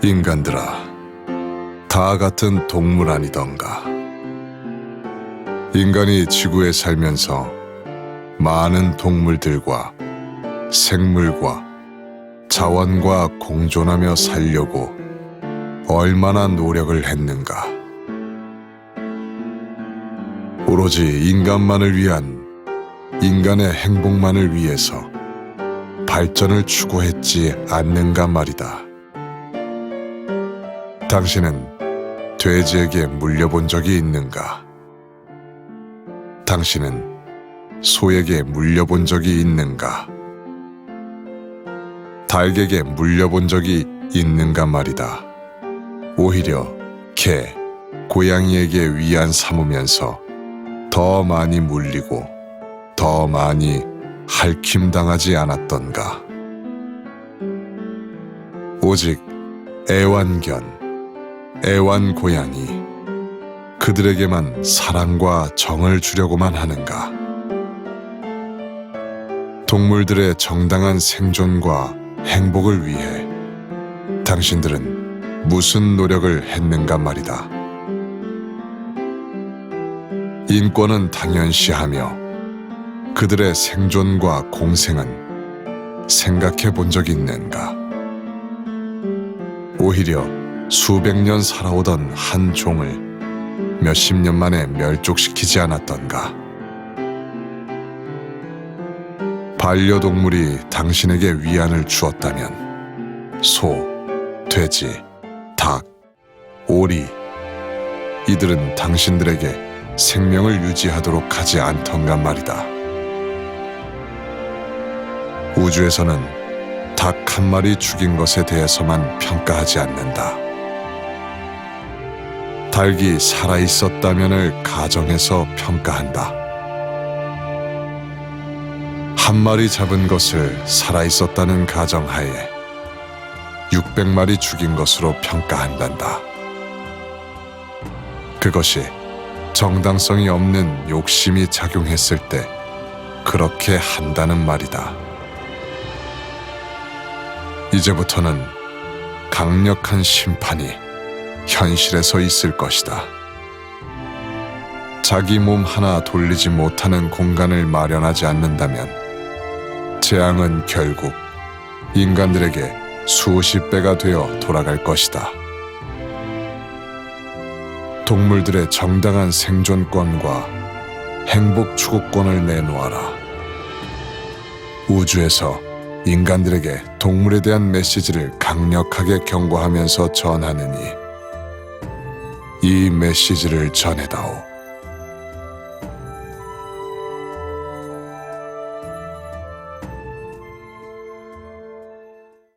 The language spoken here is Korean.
인간들아, 다 같은 동물 아니던가. 인간이 지구에 살면서 많은 동물들과 생물과 자원과 공존하며 살려고 얼마나 노력을 했는가. 오로지 인간만을 위한 인간의 행복만을 위해서 발전을 추구했지 않는가 말이다. 당신은 돼지에게 물려본 적이 있는가? 당신은 소에게 물려본 적이 있는가? 닭에게 물려본 적이 있는가 말이다. 오히려 개, 고양이에게 위안 삼으면서 더 많이 물리고 더 많이 할킴당하지 않았던가. 오직 애완견, 애완 고양이, 그들에게만 사랑과 정을 주려고만 하는가? 동물들의 정당한 생존과 행복을 위해 당신들은 무슨 노력을 했는가 말이다. 인권은 당연시하며 그들의 생존과 공생은 생각해 본적 있는가? 오히려 수백 년 살아오던 한 종을 몇십 년 만에 멸족시키지 않았던가? 반려동물이 당신에게 위안을 주었다면 소, 돼지, 닭, 오리 이들은 당신들에게 생명을 유지하도록 하지 않던가 말이다. 우주에서는 닭 한 마리 죽인 것에 대해서만 평가하지 않는다. 닭이 살아 있었다면을 가정해서 평가한다. 한 마리 잡은 것을 살아 있었다는 가정하에 600마리 죽인 것으로 평가한단다. 그것이 정당성이 없는 욕심이 작용했을 때 그렇게 한다는 말이다. 이제부터는 강력한 심판이 현실에서 있을 것이다. 자기 몸 하나 돌리지 못하는 공간을 마련하지 않는다면 재앙은 결국 인간들에게 수십 배가 되어 돌아갈 것이다. 동물들의 정당한 생존권과 행복 추구권을 내놓아라. 우주에서 인간들에게 동물에 대한 메시지를 강력하게 경고하면서 전하느니 이 메시지를 전해다오.